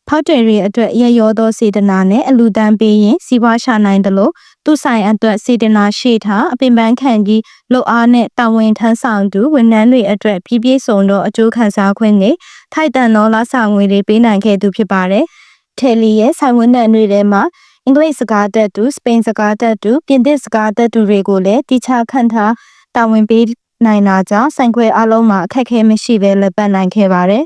ဖောက်တယ်တွေအတွက်ရရောသောစေတနာနဲ့အလူတန်းပေးရင်စီးပွားရှာနိုင်တယ်လို့သူဆိုင်အတွက်စေတနာရှိထားအပင်ပန်းခံကြီးလှုပ်အားနဲ့တာဝန်ထမ်းဆောင်သူဝန်ထမ်းတွေအတွက်ပြည့်ပြည့်စုံသောအကျိုးခံစားခွင့်တွေထိုက်တန်သောလဆောင်ငွေတွေပေးနိုင်ခဲ့သူဖြစ်ပါတယ်။တယ်လီရဲ့ဆိုင်ဝန်ထမ်းတွေထဲမှာ အင်္ဂလိပ်စကားတတ်သူစပိန်စကားတတ်သူပြင်သစ်စကားတတ်သူတွေကိုလည်းတိကျခန့်ထားတာဝန်ပေးနိုင်တာကြောင့်ဆိုင်ခွဲအလုံးမှာအခက်အခဲမရှိဘဲလက်ပတ်နိုင်ခဲ့ပါတယ်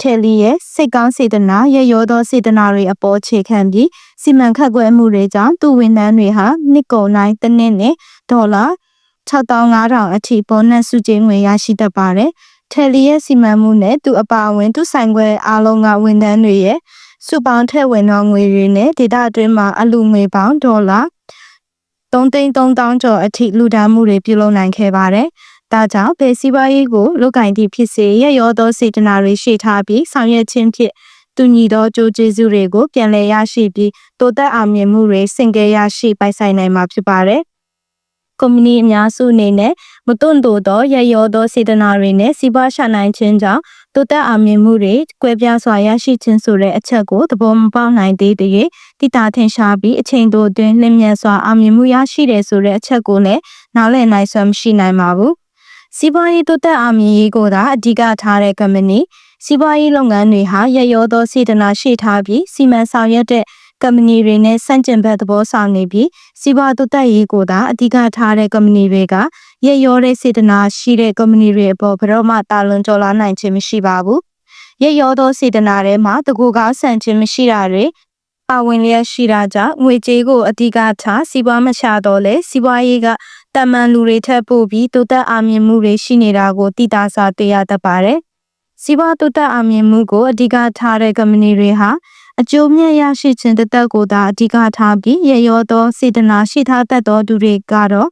တယ်လီရဲ့စိတ်ကောင်းစေတနာရရောသောစေတနာတွေအပေါ်ခြေခံပြီးစီမံခန့်ခွဲမှုတွေကြောင့်သူ့ဝန်ထမ်းတွေဟာနှစ်ကုန်တိုင်းတစ်နှစ်နဲ့ဒေါ်လာ6500အထိဘောနက်စုချင်းငွေရရှိတတ်ပါတယ်။တယ်လီရဲ့စီမံမှုနဲ့သူအပါအဝင်သူဆိုင်ခွဲအားလုံးကဝန်ထမ်းတွေရဲ့ စုပေါင်းထည့်ဝင်သောငွေတွေနဲ့ဒေတာအတွင်းမှာအလူငွေပေါင်းဒေါ်လာ3သိန်း3000ကျော်အထိလူဒါမှုတွေပြုလုပ်နိုင်ခဲ့ပါတယ်။ဒါကြောင့်ဘယ်စီးပွားရေးကိုလုပ်ကင်သည့်ဖြစ်စေရရောသောစေတနာတွေရှိထားပြီးဆောင်ရွက်ခြင်းဖြင့်သူညီသောကြိုးကျေးဇူးတွေကိုပြန်လည်ရရှိပြီးတိုးတက်အောင်မြင်မှုတွေစင်ကြယ်ရရှိပိုင်ဆိုင်နိုင်မှာဖြစ်ပါတယ်။ကွန်မြူနီအများစုအနေနဲ့မတွန့်တိုသောရရောသောစေတနာတွေနဲ့စီးပွားရှာနိုင်ခြင်းကြောင့် တိုးတက်အောင်မြင်မှုတွေကွဲပြားစွာရရှိခြင်းဆိုတဲ့အချက်ကိုသဘောမပေါက်နိုင်သေးတဲ့တိတာထင်ရှားပြီးအချိန်တိုအတွင်းလျင်မြန်စွာအောင်မြင်မှုရရှိတယ်ဆိုတဲ့အချက်ကိုလည်းနားလည်နိုင်စွမ်းမရှိနိုင်ပါဘူး။စီးပွားရေးတိုးတက်အောင်မြင်ရေးကိုသာအဓိကထားတဲ့ကုမ္ပဏီစီးပွားရေးလုပ်ငန်းတွေဟာရရောသောစေတနာရှိထားပြီးစီမံဆောင်ရွက်တဲ့ ကုမ္ပဏီတွေနဲ့ဆန့်ကျင်ဘက်သဘောဆောင်နေပြီးစီးပွားတိုးတက်ရေးကိုသာအဓိကထားတဲ့ကုမ္ပဏီတွေကရရောတဲ့စေတနာရှိတဲ့ကုမ္ပဏီတွေအပေါ်ဘယ်တော့မှတာလွန်ကျော်လာနိုင်ခြင်းမရှိပါဘူးရရောသောစေတနာထဲမှာတကူကားဆန့်ခြင်းမရှိတာတွေပါဝင်လျက်ရှိတာကြောင့်ငွေကြေးကိုအဓိကထားစီးပွားမချတော့လဲစီးပွားရေးကတမန်လူတွေထက်ပိုပြီးတိုးတက်အောင်မြင်မှုတွေရှိနေတာကိုသိတာစာတွေ့ရတတ်ပါတယ်။စီးပွားတိုးတက်အောင်မြင်မှုကိုအဓိကထားတဲ့ကုမ္ပဏီတွေဟာ အကျိုးမြတ်ရရှိခြင်းတစ်သက်ကိုသာအဓိကထားပြီးရရောသောစေတနာရှိထားတတ်သောသူတွေကတော့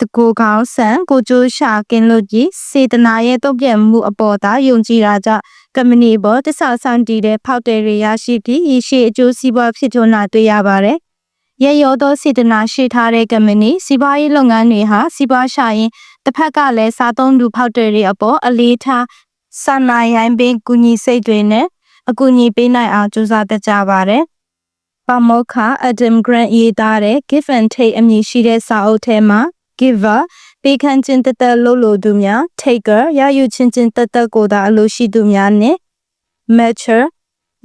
တကူကောင်းဆန်ကိုကျိုးရှာကင်းလို့ကြီးစေတနာရဲ့တုံ့ပြန်မှုအပေါ်သာယုံကြည်တာကြောင့်ကမ္ပဏီပေါ်တစ္ဆာဆောင်တည်တဲ့ဖောက်တယ်တွေရရှိပြီးရရှိအကျိုးစီးပွားဖြစ်ထွန်းလာတွေ့ရပါတယ်။ရရောသောစေတနာရှိထားတဲ့ကမ္ပဏီစီးပွားရေးလုပ်ငန်းတွေဟာစီးပွားရှာရင်တစ်ဖက်ကလည်းစားသုံးသူဖောက်တယ်တွေအပေါ်အလေးထားစာနာရိုင်းပင်ကူညီစိတ်တွေနဲ့ အကူအညီပေးနိုင်အောင်ကြိုးစားတတ်ကြပါတယ်။ပမောက္ခ Adam Grant ရေးသားတဲ့ Give and Take အမည်ရှိတဲ့စာအုပ်ထဲမှာ giver ပေးခန့်ခြင်းတသက်လို့လို့သူများ taker ရယူခြင်းခြင်းတသက်ကိုသာအလိုရှိသူများနဲ့ mature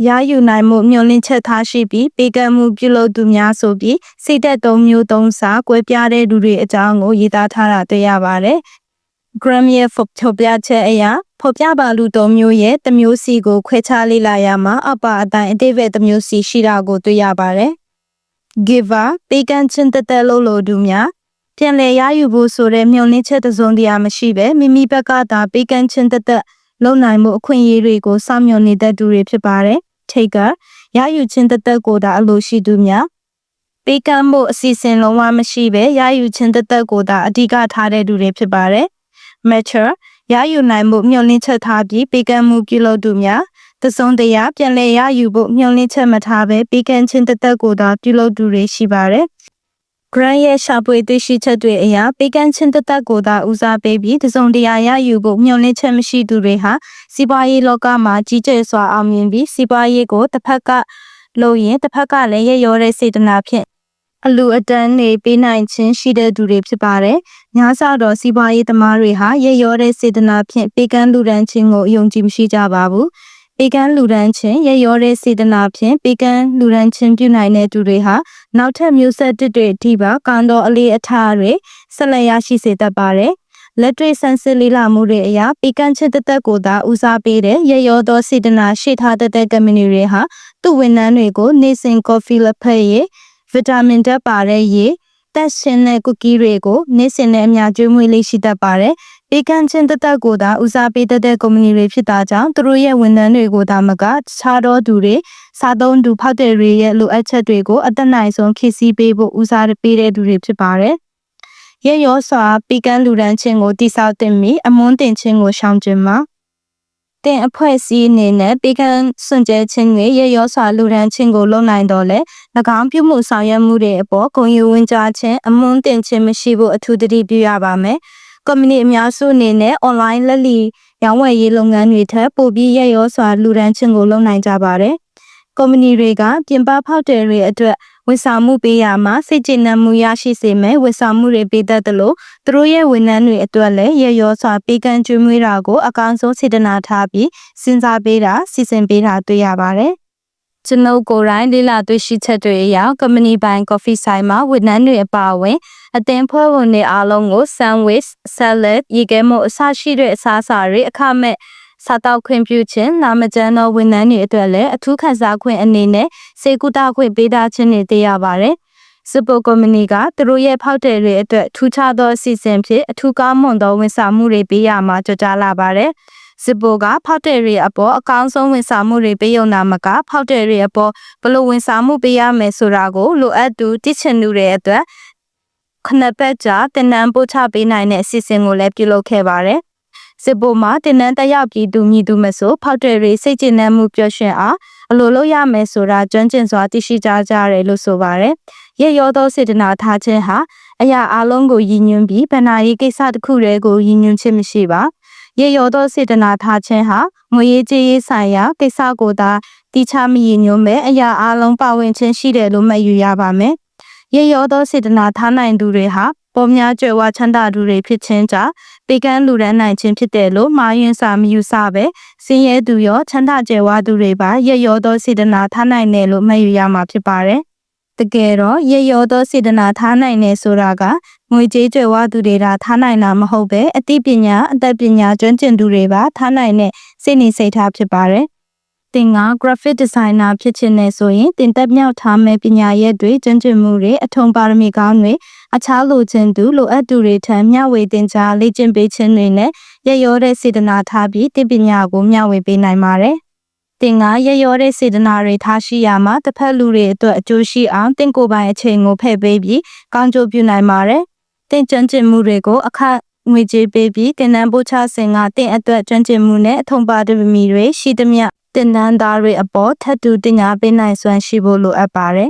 ရယူနိုင်မှုမျှော်လင့်ချက်ထားရှိပြီးပေးကမ်းမှုပြုလုပ်သူများဆိုပြီးစိတ်သက်သုံးမျိုးသုံးစာကွဲပြားတဲ့လူတွေအကြောင်းကိုရေးသားထားတာတွေ့ရပါတယ်။ Gram ရဲ့ဖော်ပြချက်အရ ဖော်ပြပါလူသုံးမျိုးရဲ့တစ်မျိုးစီကိုခွဲခြားလေ့လာရမှာအပအတိုင်းအတိတ်ပဲတစ်မျိုးစီရှိတာကိုတွေ့ရပါတယ်။ giver ပေးကမ်းခြင်းတသက်လို့လို့သူများပြန်လည်ရယူဖို့ဆိုတဲ့မျှော်လင့်ချက်တစုံတရာမရှိပဲမိမိဘက်ကသာပေးကမ်းခြင်းတသက်လုံနိုင်မှုအခွင့်အရေးတွေကိုစောင့်မျှော်နေတဲ့သူတွေဖြစ်ပါတယ်။ taker ရယူခြင်းတသက်ကိုသာအလိုရှိသူများပေးကမ်းမှုအစီအစဉ်လုံးဝမရှိပဲရယူခြင်းတသက်ကိုသာအဓိကထားတဲ့သူတွေဖြစ်ပါတယ်။ mature ရယူနိုင်မှုမျှော်လင့်ချက်ထားပြီးပေးကမ်းမှုပြုလုပ်သူများတစုံတရာပြန်လည်ရယူဖို့မျှော်လင့်ချက်မထားပဲပေးကမ်းခြင်းတသက်ကိုသာပြုလုပ်သူတွေရှိပါတယ်။ grant ရဲ့ရှာဖွေသိရှိချက်တွေအရပေးကမ်းခြင်းတသက်ကိုသာဦးစားပေးပြီးတစုံတရာရယူဖို့မျှော်လင့်ချက်မရှိသူတွေဟာစီးပွားရေးလောကမှာကြီးကျယ်စွာအောင်မြင်ပြီးစီးပွားရေးကိုတစ်ဖက်ကလုပ်ရင်တစ်ဖက်ကလည်းရရောတဲ့စေတနာဖြင့် အလူအတန်းနေပေးနိုင်ခြင်းရှိတဲ့သူတွေဖြစ်ပါတယ်။ညာစတော့စီးပွားရေးသမားတွေဟာရရောတဲ့စေတနာဖြင့်ပေးကမ်းလူဒန်းခြင်းကိုအယုံကြည်မရှိကြပါဘူး။ပေကန်းလူဒန်းခြင်းရရောတဲ့စေတနာဖြင့်ပေကန်းလူဒန်းခြင်းပြုနိုင်တဲ့သူတွေဟာနောက်ထပ်မျိုးဆက်တစ်တွေအထိပါကံတော်အလေးအထားတွေဆက်လက်ရရှိစေတတ်ပါတယ်။လက်တွေ့ဆန်းစစ်လေးလာမှုတွေအရာပေကန်းချစ်တသက်ကိုသာဦးစားပေးတဲ့ရရောသောစေတနာရှိထားတဲ့ကမ္ဘာတွေဟာသူ့ဝန်ထမ်းတွေကိုနေစဉ်ကော်ဖီလက်ဖက်ရည် ဗီတာမင်ဓာတ်ပါတဲ့ရည်တက်ရှင်တဲ့ကူကီတွေကိုနေ့စဉ်နဲ့အများကျွေးမွေးလေးရှိတတ်ပါတယ်။ဧကန်ချင်းတသက်ကိုသာဦးစားပေးတဲ့ကုမ္ပဏီတွေဖြစ်တာကြောင့်သူတို့ရဲ့ဝန်ထမ်းတွေကိုသာမကတခြားသောသူတွေစားသုံးသူဖောက်တဲ့တွေရဲ့လိုအပ်ချက်တွေကိုအသက်နိုင်ဆုံးဖြည့်ဆည်းပေးဖို့ဦးစားပေးတဲ့သူတွေဖြစ်ပါတယ်။ရရောစွာပီကန်လူဒန်းချင်းကိုတိဆောက်တင်ပြီးအမွန်းတင်ချင်းကိုရှောင်ကျဉ်မှာ တင်အဖွဲ့အစည်းအနေနဲ့ပေကံစွန့်ကြဲခြင်းတွေရရောစွာလူဒန်းခြင်းကိုလုပ်နိုင်တော့လေ၎င်းပြုမှုဆောင်ရွက်မှုတွေအပေါ်ဂုဏ်ယူဝင်ကြားခြင်းအမွန်းတင်ခြင်းမရှိဖို့အထူးသတိပြုရပါမယ်။ကွန်မြူနတီအများစုအနေနဲ့ online လက်လီရောင်းဝယ်ရေးလုပ်ငန်းတွေထက်ပိုပြီးရရောစွာလူဒန်းခြင်းကိုလုပ်နိုင်ကြပါတယ်။ကွန်မြူနတီတွေကပြင်ပဖောက်တယ်တွေအတွက် ဝန်ဆောင်မှုပေးရမှာစိတ်ကြည်နပ်မှုရရှိစေမယ်ဝန်ဆောင်မှုတွေပေးတတ်သလိုသူတို့ရဲ့ဝန်ထမ်းတွေအတွက်လည်းရရောစွာပေးကမ်းကျွေးမွေးတာကိုအကောင်းဆုံးစေတနာထားပြီးစဉ်းစားပေးတာစီစဉ်ပေးတာတွေ့ရပါတယ်ကျွန်ုပ်ကိုယ်တိုင်လေးလာတွေ့ရှိချက်တွေအရကမ္ပဏီပိုင်ကော်ဖီဆိုင်မှာဝန်ထမ်းတွေအပါအဝင်အသင်းဖွဲ့ဝင်တွေအားလုံးကို sandwich, salad, ရေခဲမို့အစရှိတဲ့အစားအစာတွေအခမဲ့ စားတောက်ခွင့်ပြုခြင်းနာမကျန်းသောဝန်ထမ်းတွေအတွက်လည်းအထူးခံစားခွင့်အနေနဲ့စေကူတာခွင့်ပေးထားခြင်းတွေသိရပါတယ်။စပိုကုမ္ပဏီကသူတို့ရဲ့ဖောက်တယ်တွေအတွက်ထူးခြားသောအစီအစဉ်ဖြင့်အထူးကောင်းမွန်သောဝန်ဆောင်မှုတွေပေးရမှာကြွကြားလာပါတယ်။စစ်ပိုကဖောက်တယ်တွေအပေါ်အကောင်းဆုံးဝန်ဆောင်မှုတွေပေးရုံနာမကဖောက်တယ်တွေအပေါ်ဘလို့ဝန်ဆောင်မှုပေးရမယ်ဆိုတာကိုလိုအပ်သူတည်ချင်သူတွေအတွက်ခဏပတ်ကြာတင်နန်းပို့ချပေးနိုင်တဲ့အစီအစဉ်ကိုလည်းပြုလုပ်ခဲ့ပါတယ် စစ်ဘိုမှာတင်နန်းတက်ရောက်ပြီးသူမြည်သူမဆိုဖောက်တယ်တွေစိတ်ကျဉ်နှံမှုပျော်ရွှင်အားအလိုလုပ်ရမယ်ဆိုတာကျွမ်းကျင်စွာသိရှိကြကြရတယ်လို့ဆိုပါတယ်။ရဲ့ရောသောစေတနာထားခြင်းဟာအရာအလုံးကိုရည်ညွှန်းပြီးဗန္နာရေးကိစ္စတစ်ခုတည်းကိုရည်ညွှန်းခြင်းမရှိပါ။ရေရောသောစေတနာထားခြင်းဟာငွေရေးကြေးရေးဆိုင်ရာကိစ္စကိုသာတိချမရည်ညွှန်းမဲ့အရာအလုံးပါဝင်ခြင်းရှိတယ်လို့မှတ်ယူရပါမယ်။ရေရောသောစေတနာထားနိုင်သူတွေဟာ ပေါ်များကြွယ်ဝချမ်းသာသူတွေဖြစ်ခြင်းကြောင့်ပေကန်းလူရန်နိုင်ခြင်းဖြစ်တယ်လို့မှားယွင်းစာမယူဆပဲစင်းရဲသူရောချမ်းသာကြွယ်ဝသူတွေပါရရောသောစေတနာထားနိုင်တယ်လို့မှတ်ယူရမှာဖြစ်ပါတယ်တကယ်တော့ရရောသောစေတနာထားနိုင်တယ်ဆိုတာကငွေကြေးကြွယ်ဝသူတွေဒါထားနိုင်တာမဟုတ်ပဲအသိပညာအသက်ပညာကျွမ်းကျင်သူတွေပါထားနိုင်တဲ့စိတ်နေစိတ်ထားဖြစ်ပါတယ် သင်က graphic designer ဖြစ်ချင်နေဆိုရင်သင်တက်မြောက်ထားမဲ့ပညာရပ်တွေကျွမ်းကျင်မှုတွေအထုံပါရမီကောင်းတွေအခြားလိုချင်သူလိုအပ်သူတွေထံမျှဝေသင်ကြားလေ့ကျင့်ပေးခြင်းတွေနဲ့ရရောတဲ့စေတနာထားပြီးသင်ပညာကိုမျှဝေပေးနိုင်ပါတယ်။သင်ကရရောတဲ့စေတနာတွေထားရှိရမှာတစ်ဖက်လူတွေအတွက်အကျိုးရှိအောင်သင်ကိုယ်ပိုင်အချိန်ကိုဖဲ့ပေးပြီးကောင်းကျိုးပြုနိုင်ပါတယ်။သင်ကျွမ်းကျင်မှုတွေကိုအခငွေကြေးပေးပြီးတင်နန်းပို့ချစင်ကတင့်အတွက်ကျွမ်းကျင်မှုနဲ့အထုံပါတမီတွေရှိသမျှ တင်နန်းသားတွေအပေါ်ထပ်တူတင်ညာပေးနိုင်စွမ်းရှိဖို့လိုအပ်ပါတယ်